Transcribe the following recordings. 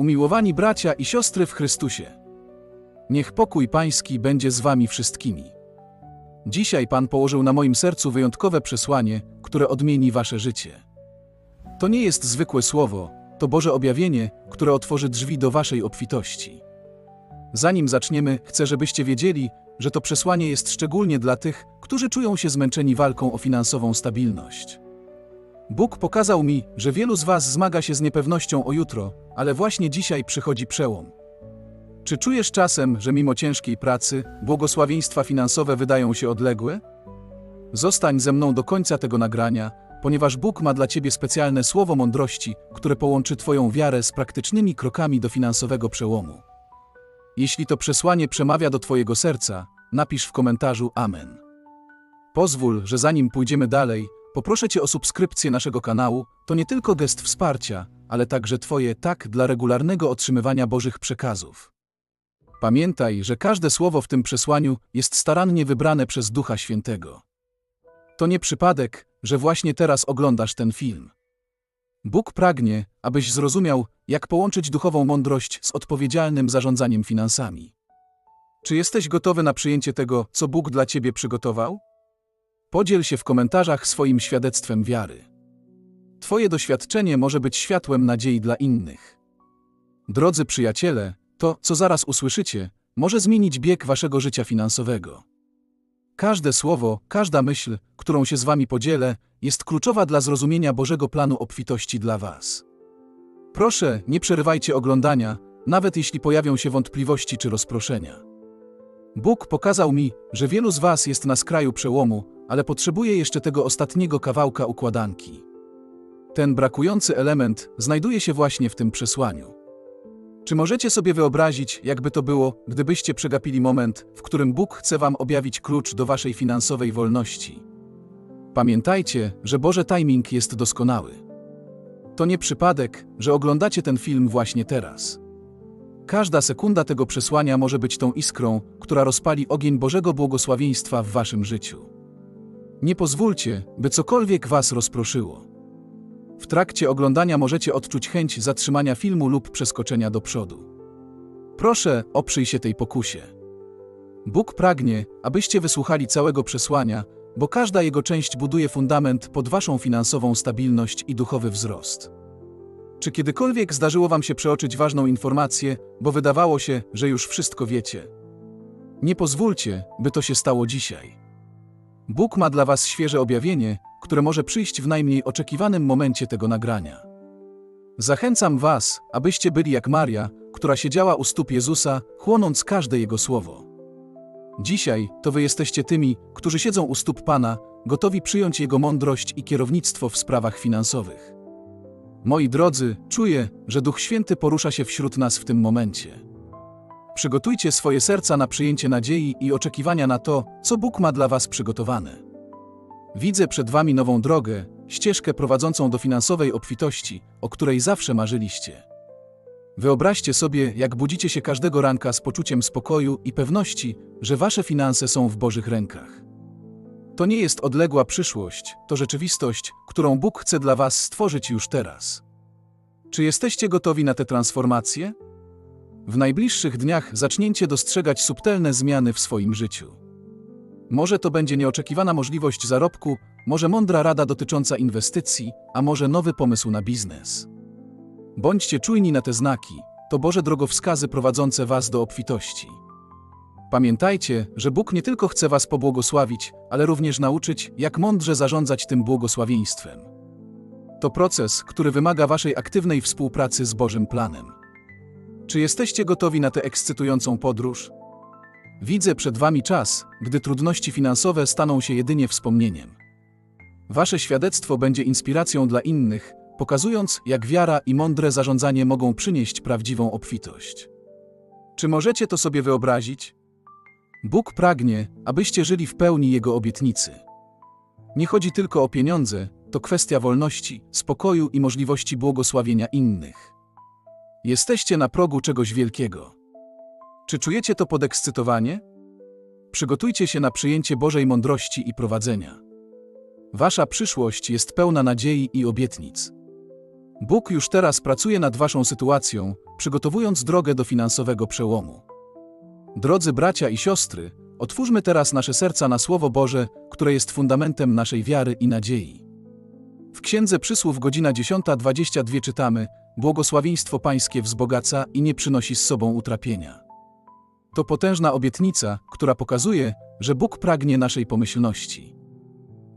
Umiłowani bracia i siostry w Chrystusie, niech pokój Pański będzie z Wami wszystkimi. Dzisiaj Pan położył na moim sercu wyjątkowe przesłanie, które odmieni Wasze życie. To nie jest zwykłe słowo, to Boże objawienie, które otworzy drzwi do Waszej obfitości. Zanim zaczniemy, chcę, żebyście wiedzieli, że to przesłanie jest szczególnie dla tych, którzy czują się zmęczeni walką o finansową stabilność. Bóg pokazał mi, że wielu z Was zmaga się z niepewnością o jutro, ale właśnie dzisiaj przychodzi przełom. Czy czujesz czasem, że mimo ciężkiej pracy, błogosławieństwa finansowe wydają się odległe? Zostań ze mną do końca tego nagrania, ponieważ Bóg ma dla Ciebie specjalne słowo mądrości, które połączy Twoją wiarę z praktycznymi krokami do finansowego przełomu. Jeśli to przesłanie przemawia do Twojego serca, napisz w komentarzu Amen. Pozwól, że zanim pójdziemy dalej, poproszę Cię o subskrypcję naszego kanału. To nie tylko gest wsparcia, ale także Twoje tak dla regularnego otrzymywania Bożych przekazów. Pamiętaj, że każde słowo w tym przesłaniu jest starannie wybrane przez Ducha Świętego. To nie przypadek, że właśnie teraz oglądasz ten film. Bóg pragnie, abyś zrozumiał, jak połączyć duchową mądrość z odpowiedzialnym zarządzaniem finansami. Czy jesteś gotowy na przyjęcie tego, co Bóg dla ciebie przygotował? Podziel się w komentarzach swoim świadectwem wiary. Twoje doświadczenie może być światłem nadziei dla innych. Drodzy przyjaciele, to, co zaraz usłyszycie, może zmienić bieg waszego życia finansowego. Każde słowo, każda myśl, którą się z wami podzielę, jest kluczowa dla zrozumienia Bożego planu obfitości dla was. Proszę, nie przerywajcie oglądania, nawet jeśli pojawią się wątpliwości czy rozproszenia. Bóg pokazał mi, że wielu z was jest na skraju przełomu, ale potrzebuje jeszcze tego ostatniego kawałka układanki. Ten brakujący element znajduje się właśnie w tym przesłaniu. Czy możecie sobie wyobrazić, jakby to było, gdybyście przegapili moment, w którym Bóg chce wam objawić klucz do waszej finansowej wolności? Pamiętajcie, że Boże timing jest doskonały. To nie przypadek, że oglądacie ten film właśnie teraz. Każda sekunda tego przesłania może być tą iskrą, która rozpali ogień Bożego błogosławieństwa w waszym życiu. Nie pozwólcie, by cokolwiek was rozproszyło. W trakcie oglądania możecie odczuć chęć zatrzymania filmu lub przeskoczenia do przodu. Proszę, oprzyj się tej pokusie. Bóg pragnie, abyście wysłuchali całego przesłania, bo każda jego część buduje fundament pod waszą finansową stabilność i duchowy wzrost. Czy kiedykolwiek zdarzyło wam się przeoczyć ważną informację, bo wydawało się, że już wszystko wiecie? Nie pozwólcie, by to się stało dzisiaj. Bóg ma dla was świeże objawienie, które może przyjść w najmniej oczekiwanym momencie tego nagrania. Zachęcam was, abyście byli jak Maria, która siedziała u stóp Jezusa, chłonąc każde Jego słowo. Dzisiaj to wy jesteście tymi, którzy siedzą u stóp Pana, gotowi przyjąć Jego mądrość i kierownictwo w sprawach finansowych. Moi drodzy, czuję, że Duch Święty porusza się wśród nas w tym momencie. Przygotujcie swoje serca na przyjęcie nadziei i oczekiwania na to, co Bóg ma dla Was przygotowane. Widzę przed Wami nową drogę, ścieżkę prowadzącą do finansowej obfitości, o której zawsze marzyliście. Wyobraźcie sobie, jak budzicie się każdego ranka z poczuciem spokoju i pewności, że Wasze finanse są w Bożych rękach. To nie jest odległa przyszłość, to rzeczywistość, którą Bóg chce dla Was stworzyć już teraz. Czy jesteście gotowi na tę transformację? W najbliższych dniach zaczniecie dostrzegać subtelne zmiany w swoim życiu. Może to będzie nieoczekiwana możliwość zarobku, może mądra rada dotycząca inwestycji, a może nowy pomysł na biznes. Bądźcie czujni na te znaki, to Boże drogowskazy prowadzące Was do obfitości. Pamiętajcie, że Bóg nie tylko chce Was pobłogosławić, ale również nauczyć, jak mądrze zarządzać tym błogosławieństwem. To proces, który wymaga Waszej aktywnej współpracy z Bożym planem. Czy jesteście gotowi na tę ekscytującą podróż? Widzę przed Wami czas, gdy trudności finansowe staną się jedynie wspomnieniem. Wasze świadectwo będzie inspiracją dla innych, pokazując, jak wiara i mądre zarządzanie mogą przynieść prawdziwą obfitość. Czy możecie to sobie wyobrazić? Bóg pragnie, abyście żyli w pełni Jego obietnicy. Nie chodzi tylko o pieniądze, to kwestia wolności, spokoju i możliwości błogosławienia innych. Jesteście na progu czegoś wielkiego. Czy czujecie to podekscytowanie? Przygotujcie się na przyjęcie Bożej mądrości i prowadzenia. Wasza przyszłość jest pełna nadziei i obietnic. Bóg już teraz pracuje nad Waszą sytuacją, przygotowując drogę do finansowego przełomu. Drodzy bracia i siostry, otwórzmy teraz nasze serca na Słowo Boże, które jest fundamentem naszej wiary i nadziei. W Księdze Przysłów godzina 10.22 czytamy Błogosławieństwo Pańskie wzbogaca i nie przynosi z sobą utrapienia. To potężna obietnica, która pokazuje, że Bóg pragnie naszej pomyślności.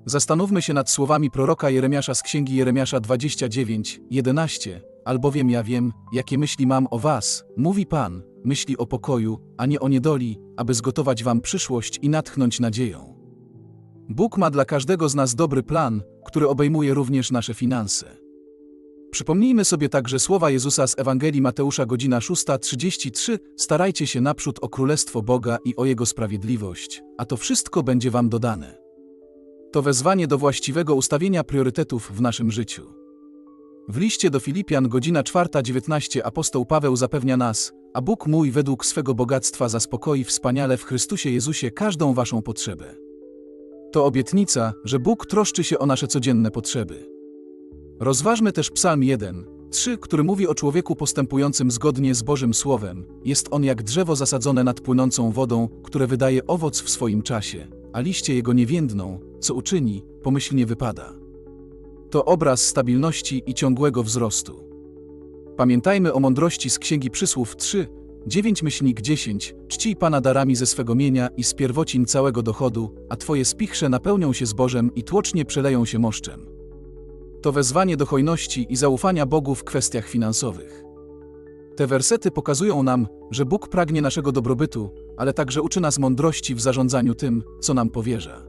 Zastanówmy się nad słowami proroka Jeremiasza z księgi Jeremiasza 29, 11. Albowiem ja wiem, jakie myśli mam o was, mówi Pan, myśli o pokoju, a nie o niedoli, aby zgotować wam przyszłość i natchnąć nadzieją. Bóg ma dla każdego z nas dobry plan, który obejmuje również nasze finanse. Przypomnijmy sobie także słowa Jezusa z Ewangelii Mateusza godzina 6.33 Starajcie się naprzód o Królestwo Boga i o Jego sprawiedliwość, a to wszystko będzie wam dodane. To wezwanie do właściwego ustawienia priorytetów w naszym życiu. W liście do Filipian godzina 4.19 apostoł Paweł zapewnia nas, a Bóg mój według swego bogactwa zaspokoi wspaniale w Chrystusie Jezusie każdą waszą potrzebę. To obietnica, że Bóg troszczy się o nasze codzienne potrzeby. Rozważmy też Psalm 1, 3, który mówi o człowieku postępującym zgodnie z Bożym Słowem. Jest on jak drzewo zasadzone nad płynącą wodą, które wydaje owoc w swoim czasie, a liście jego nie więdną, co uczyni, pomyślnie wypada. To obraz stabilności i ciągłego wzrostu. Pamiętajmy o mądrości z Księgi Przysłów 3, 9 myślnik 10, czcij Pana darami ze swego mienia i z pierwocin całego dochodu, a Twoje spichrze napełnią się zbożem i tłocznie przeleją się moszczem. To wezwanie do hojności i zaufania Bogu w kwestiach finansowych. Te wersety pokazują nam, że Bóg pragnie naszego dobrobytu, ale także uczy nas mądrości w zarządzaniu tym, co nam powierza.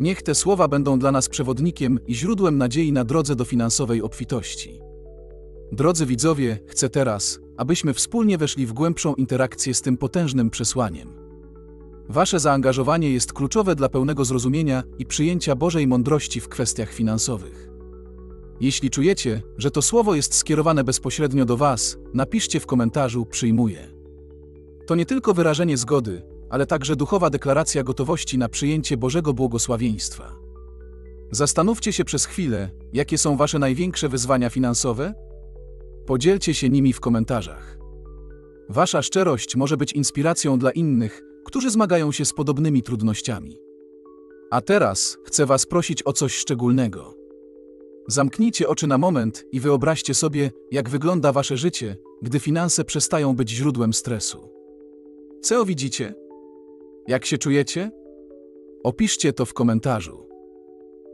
Niech te słowa będą dla nas przewodnikiem i źródłem nadziei na drodze do finansowej obfitości. Drodzy widzowie, chcę teraz, abyśmy wspólnie weszli w głębszą interakcję z tym potężnym przesłaniem. Wasze zaangażowanie jest kluczowe dla pełnego zrozumienia i przyjęcia Bożej mądrości w kwestiach finansowych. Jeśli czujecie, że to słowo jest skierowane bezpośrednio do Was, napiszcie w komentarzu Przyjmuję. To nie tylko wyrażenie zgody, ale także duchowa deklaracja gotowości na przyjęcie Bożego błogosławieństwa. Zastanówcie się przez chwilę, jakie są Wasze największe wyzwania finansowe? Podzielcie się nimi w komentarzach. Wasza szczerość może być inspiracją dla innych, którzy zmagają się z podobnymi trudnościami. A teraz chcę Was prosić o coś szczególnego. Zamknijcie oczy na moment i wyobraźcie sobie, jak wygląda Wasze życie, gdy finanse przestają być źródłem stresu. Co widzicie? Jak się czujecie? Opiszcie to w komentarzu.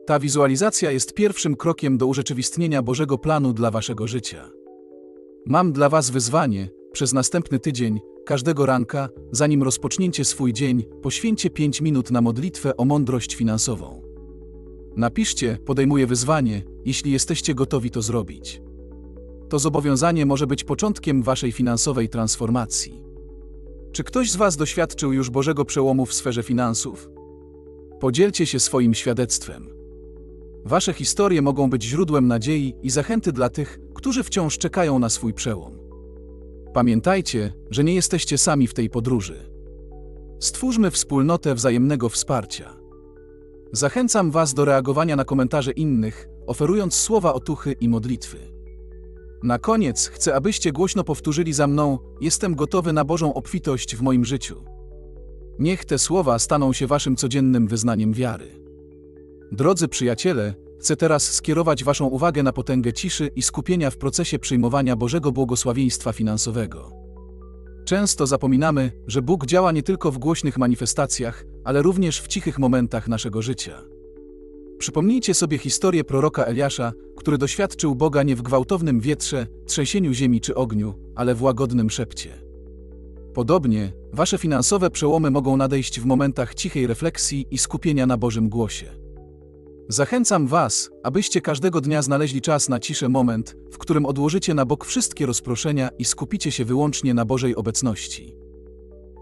Ta wizualizacja jest pierwszym krokiem do urzeczywistnienia Bożego planu dla Waszego życia. Mam dla Was wyzwanie, przez następny tydzień, każdego ranka, zanim rozpoczniecie swój dzień, poświęćcie 5 minut na modlitwę o mądrość finansową. Napiszcie, podejmuję wyzwanie, jeśli jesteście gotowi to zrobić. To zobowiązanie może być początkiem Waszej finansowej transformacji. Czy ktoś z Was doświadczył już Bożego przełomu w sferze finansów? Podzielcie się swoim świadectwem. Wasze historie mogą być źródłem nadziei i zachęty dla tych, którzy wciąż czekają na swój przełom. Pamiętajcie, że nie jesteście sami w tej podróży. Stwórzmy wspólnotę wzajemnego wsparcia. Zachęcam Was do reagowania na komentarze innych, oferując słowa otuchy i modlitwy. Na koniec chcę, abyście głośno powtórzyli za mną: Jestem gotowy na Bożą obfitość w moim życiu. Niech te słowa staną się Waszym codziennym wyznaniem wiary. Drodzy przyjaciele, chcę teraz skierować Waszą uwagę na potęgę ciszy i skupienia w procesie przyjmowania Bożego błogosławieństwa finansowego. Często zapominamy, że Bóg działa nie tylko w głośnych manifestacjach, ale również w cichych momentach naszego życia. Przypomnijcie sobie historię proroka Eliasza, który doświadczył Boga nie w gwałtownym wietrze, trzęsieniu ziemi czy ogniu, ale w łagodnym szepcie. Podobnie, wasze finansowe przełomy mogą nadejść w momentach cichej refleksji i skupienia na Bożym głosie. Zachęcam Was, abyście każdego dnia znaleźli czas na ciszę moment, w którym odłożycie na bok wszystkie rozproszenia i skupicie się wyłącznie na Bożej obecności.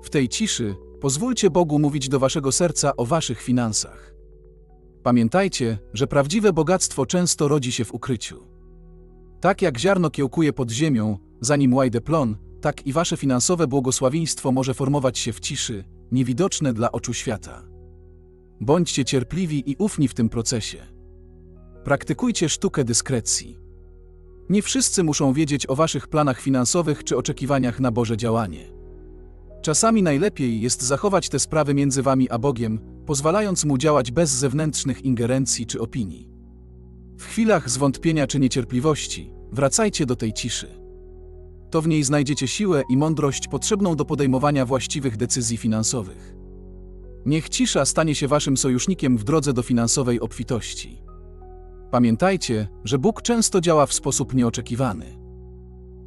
W tej ciszy pozwólcie Bogu mówić do Waszego serca o Waszych finansach. Pamiętajcie, że prawdziwe bogactwo często rodzi się w ukryciu. Tak jak ziarno kiełkuje pod ziemią, zanim łajdę plon, tak i Wasze finansowe błogosławieństwo może formować się w ciszy, niewidoczne dla oczu świata. Bądźcie cierpliwi i ufni w tym procesie. Praktykujcie sztukę dyskrecji. Nie wszyscy muszą wiedzieć o waszych planach finansowych czy oczekiwaniach na Boże działanie. Czasami najlepiej jest zachować te sprawy między wami a Bogiem, pozwalając mu działać bez zewnętrznych ingerencji czy opinii. W chwilach zwątpienia czy niecierpliwości wracajcie do tej ciszy. To w niej znajdziecie siłę i mądrość potrzebną do podejmowania właściwych decyzji finansowych. Niech cisza stanie się waszym sojusznikiem w drodze do finansowej obfitości. Pamiętajcie, że Bóg często działa w sposób nieoczekiwany.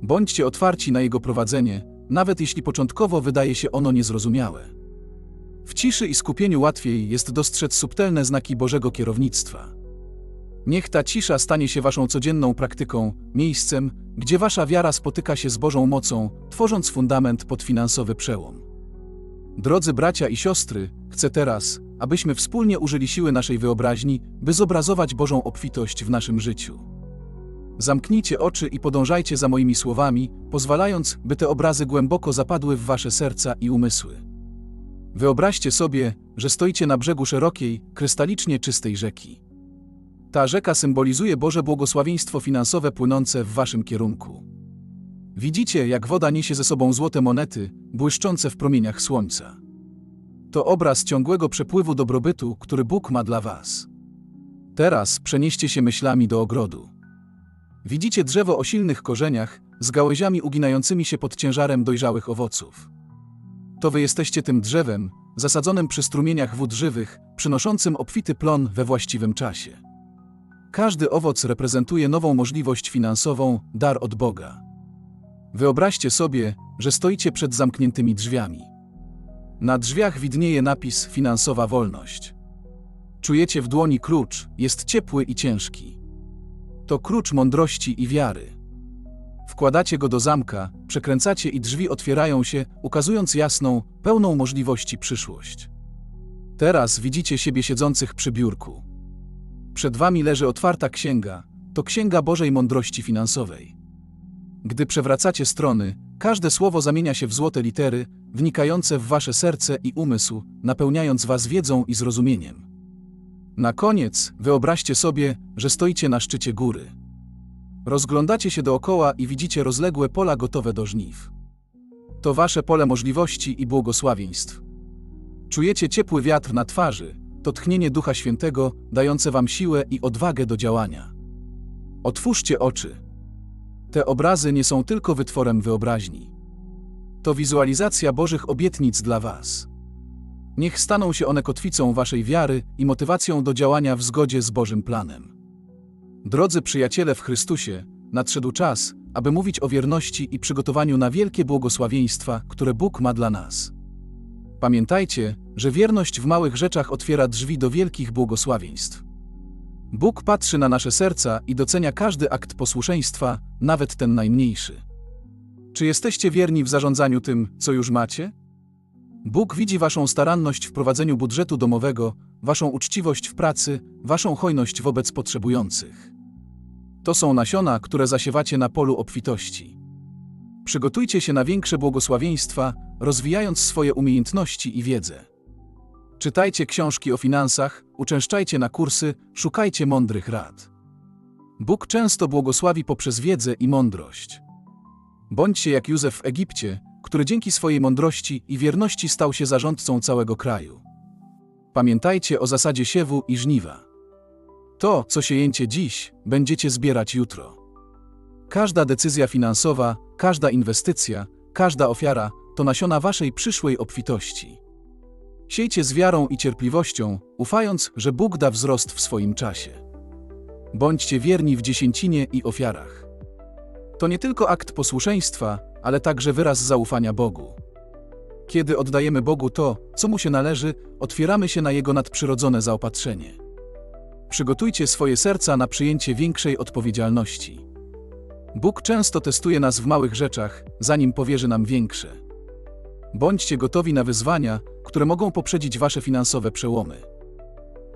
Bądźcie otwarci na Jego prowadzenie, nawet jeśli początkowo wydaje się ono niezrozumiałe. W ciszy i skupieniu łatwiej jest dostrzec subtelne znaki Bożego kierownictwa. Niech ta cisza stanie się waszą codzienną praktyką, miejscem, gdzie wasza wiara spotyka się z Bożą mocą, tworząc fundament pod finansowy przełom. Drodzy bracia i siostry, chcę teraz, abyśmy wspólnie użyli siły naszej wyobraźni, by zobrazować Bożą obfitość w naszym życiu. Zamknijcie oczy i podążajcie za moimi słowami, pozwalając, by te obrazy głęboko zapadły w wasze serca i umysły. Wyobraźcie sobie, że stoicie na brzegu szerokiej, krystalicznie czystej rzeki. Ta rzeka symbolizuje Boże błogosławieństwo finansowe płynące w waszym kierunku. Widzicie, jak woda niesie ze sobą złote monety, błyszczące w promieniach słońca. To obraz ciągłego przepływu dobrobytu, który Bóg ma dla was. Teraz przenieście się myślami do ogrodu. Widzicie drzewo o silnych korzeniach, z gałęziami uginającymi się pod ciężarem dojrzałych owoców. To wy jesteście tym drzewem, zasadzonym przy strumieniach wód żywych, przynoszącym obfity plon we właściwym czasie. Każdy owoc reprezentuje nową możliwość finansową, dar od Boga. Wyobraźcie sobie, że stoicie przed zamkniętymi drzwiami. Na drzwiach widnieje napis Finansowa wolność. Czujecie w dłoni klucz, jest ciepły i ciężki. To klucz mądrości i wiary. Wkładacie go do zamka, przekręcacie i drzwi otwierają się, ukazując jasną, pełną możliwości przyszłość. Teraz widzicie siebie siedzących przy biurku. Przed wami leży otwarta księga, to księga Bożej Mądrości Finansowej. Gdy przewracacie strony, każde słowo zamienia się w złote litery, wnikające w wasze serce i umysł, napełniając was wiedzą i zrozumieniem. Na koniec wyobraźcie sobie, że stoicie na szczycie góry. Rozglądacie się dookoła i widzicie rozległe pola gotowe do żniw. To wasze pole możliwości i błogosławieństw. Czujecie ciepły wiatr na twarzy, to tchnienie Ducha Świętego, dające wam siłę i odwagę do działania. Otwórzcie oczy. Te obrazy nie są tylko wytworem wyobraźni. To wizualizacja Bożych obietnic dla Was. Niech staną się one kotwicą Waszej wiary i motywacją do działania w zgodzie z Bożym planem. Drodzy przyjaciele w Chrystusie, nadszedł czas, aby mówić o wierności i przygotowaniu na wielkie błogosławieństwa, które Bóg ma dla nas. Pamiętajcie, że wierność w małych rzeczach otwiera drzwi do wielkich błogosławieństw. Bóg patrzy na nasze serca i docenia każdy akt posłuszeństwa, nawet ten najmniejszy. Czy jesteście wierni w zarządzaniu tym, co już macie? Bóg widzi Waszą staranność w prowadzeniu budżetu domowego, Waszą uczciwość w pracy, Waszą hojność wobec potrzebujących. To są nasiona, które zasiewacie na polu obfitości. Przygotujcie się na większe błogosławieństwa, rozwijając swoje umiejętności i wiedzę. Czytajcie książki o finansach, uczęszczajcie na kursy, szukajcie mądrych rad. Bóg często błogosławi poprzez wiedzę i mądrość. Bądźcie jak Józef w Egipcie, który dzięki swojej mądrości i wierności stał się zarządcą całego kraju. Pamiętajcie o zasadzie siewu i żniwa. To, co siejecie dziś, będziecie zbierać jutro. Każda decyzja finansowa, każda inwestycja, każda ofiara to nasiona waszej przyszłej obfitości. Siejcie z wiarą i cierpliwością, ufając, że Bóg da wzrost w swoim czasie. Bądźcie wierni w dziesięcinie i ofiarach. To nie tylko akt posłuszeństwa, ale także wyraz zaufania Bogu. Kiedy oddajemy Bogu to, co mu się należy, otwieramy się na Jego nadprzyrodzone zaopatrzenie. Przygotujcie swoje serca na przyjęcie większej odpowiedzialności. Bóg często testuje nas w małych rzeczach, zanim powierzy nam większe. Bądźcie gotowi na wyzwania, które mogą poprzedzić wasze finansowe przełomy.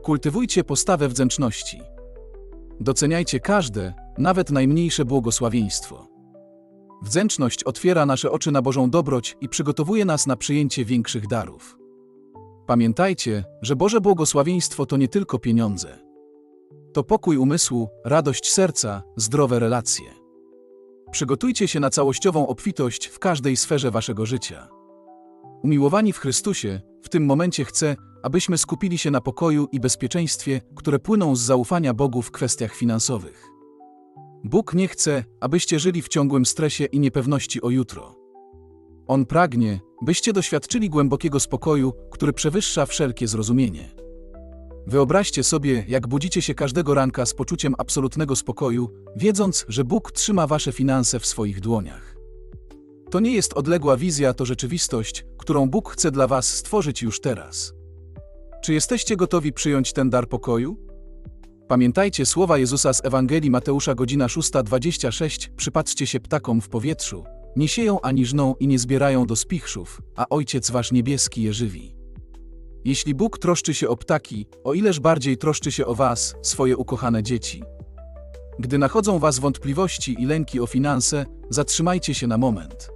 Kultywujcie postawę wdzięczności. Doceniajcie każde, nawet najmniejsze błogosławieństwo. Wdzięczność otwiera nasze oczy na Bożą dobroć i przygotowuje nas na przyjęcie większych darów. Pamiętajcie, że Boże błogosławieństwo to nie tylko pieniądze. To pokój umysłu, radość serca, zdrowe relacje. Przygotujcie się na całościową obfitość w każdej sferze waszego życia. Umiłowani w Chrystusie, w tym momencie chcę, abyśmy skupili się na pokoju i bezpieczeństwie, które płyną z zaufania Bogu w kwestiach finansowych. Bóg nie chce, abyście żyli w ciągłym stresie i niepewności o jutro. On pragnie, byście doświadczyli głębokiego spokoju, który przewyższa wszelkie zrozumienie. Wyobraźcie sobie, jak budzicie się każdego ranka z poczuciem absolutnego spokoju, wiedząc, że Bóg trzyma wasze finanse w swoich dłoniach. To nie jest odległa wizja, to rzeczywistość, którą Bóg chce dla was stworzyć już teraz. Czy jesteście gotowi przyjąć ten dar pokoju? Pamiętajcie słowa Jezusa z Ewangelii Mateusza godzina 6.26 Przypatrzcie się ptakom w powietrzu, nie sieją ani żną i nie zbierają do spichrzów, a Ojciec Wasz niebieski je żywi. Jeśli Bóg troszczy się o ptaki, o ileż bardziej troszczy się o Was, swoje ukochane dzieci. Gdy nachodzą Was wątpliwości i lęki o finanse, zatrzymajcie się na moment.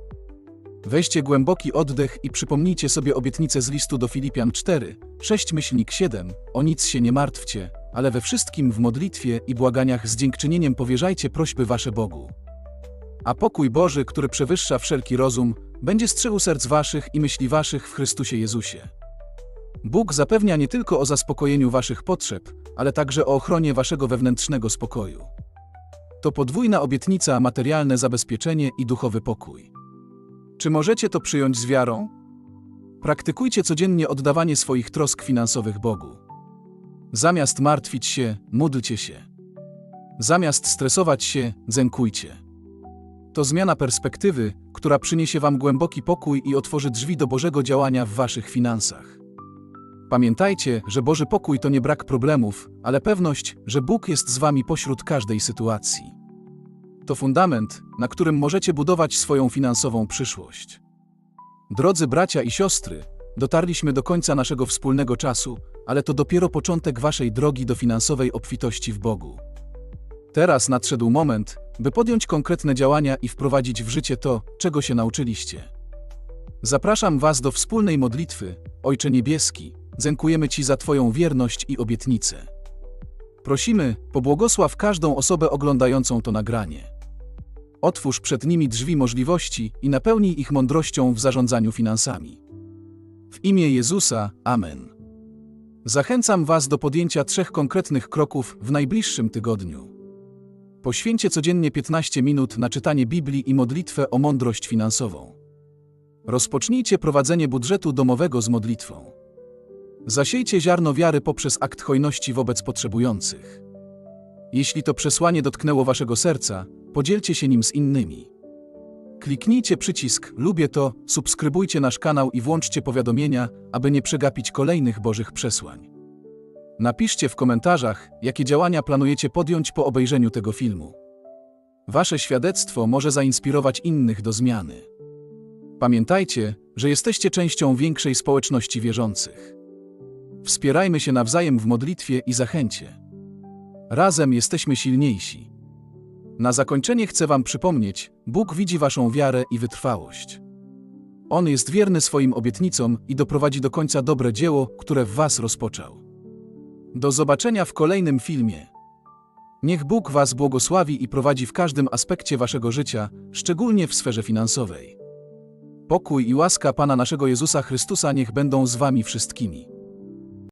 Weźcie głęboki oddech i przypomnijcie sobie obietnicę z listu do Filipian 4, 6 myślnik 7, o nic się nie martwcie, ale we wszystkim w modlitwie i błaganiach z dziękczynieniem powierzajcie prośby Wasze Bogu. A pokój Boży, który przewyższa wszelki rozum, będzie strzegł serc Waszych i myśli Waszych w Chrystusie Jezusie. Bóg zapewnia nie tylko o zaspokojeniu Waszych potrzeb, ale także o ochronie Waszego wewnętrznego spokoju. To podwójna obietnica, materialne zabezpieczenie i duchowy pokój. Czy możecie to przyjąć z wiarą? Praktykujcie codziennie oddawanie swoich trosk finansowych Bogu. Zamiast martwić się, módlcie się. Zamiast stresować się, zękujcie. To zmiana perspektywy, która przyniesie Wam głęboki pokój i otworzy drzwi do Bożego działania w Waszych finansach. Pamiętajcie, że Boży pokój to nie brak problemów, ale pewność, że Bóg jest z Wami pośród każdej sytuacji. To fundament, na którym możecie budować swoją finansową przyszłość. Drodzy bracia i siostry, dotarliśmy do końca naszego wspólnego czasu, ale to dopiero początek Waszej drogi do finansowej obfitości w Bogu. Teraz nadszedł moment, by podjąć konkretne działania i wprowadzić w życie to, czego się nauczyliście. Zapraszam Was do wspólnej modlitwy, Ojcze Niebieski, dziękujemy Ci za Twoją wierność i obietnicę. Prosimy, pobłogosław każdą osobę oglądającą to nagranie. Otwórz przed nimi drzwi możliwości i napełnij ich mądrością w zarządzaniu finansami. W imię Jezusa, Amen. Zachęcam Was do podjęcia trzech konkretnych kroków w najbliższym tygodniu. Poświęćcie codziennie 15 minut na czytanie Biblii i modlitwę o mądrość finansową. Rozpocznijcie prowadzenie budżetu domowego z modlitwą. Zasiejcie ziarno wiary poprzez akt hojności wobec potrzebujących. Jeśli to przesłanie dotknęło Waszego serca, podzielcie się nim z innymi. Kliknijcie przycisk Lubię to, subskrybujcie nasz kanał i włączcie powiadomienia, aby nie przegapić kolejnych Bożych przesłań. Napiszcie w komentarzach, jakie działania planujecie podjąć po obejrzeniu tego filmu. Wasze świadectwo może zainspirować innych do zmiany. Pamiętajcie, że jesteście częścią większej społeczności wierzących. Wspierajmy się nawzajem w modlitwie i zachęcie. Razem jesteśmy silniejsi. Na zakończenie chcę Wam przypomnieć: Bóg widzi Waszą wiarę i wytrwałość. On jest wierny swoim obietnicom i doprowadzi do końca dobre dzieło, które w Was rozpoczął. Do zobaczenia w kolejnym filmie. Niech Bóg Was błogosławi i prowadzi w każdym aspekcie Waszego życia, szczególnie w sferze finansowej. Pokój i łaska Pana naszego Jezusa Chrystusa niech będą z Wami wszystkimi.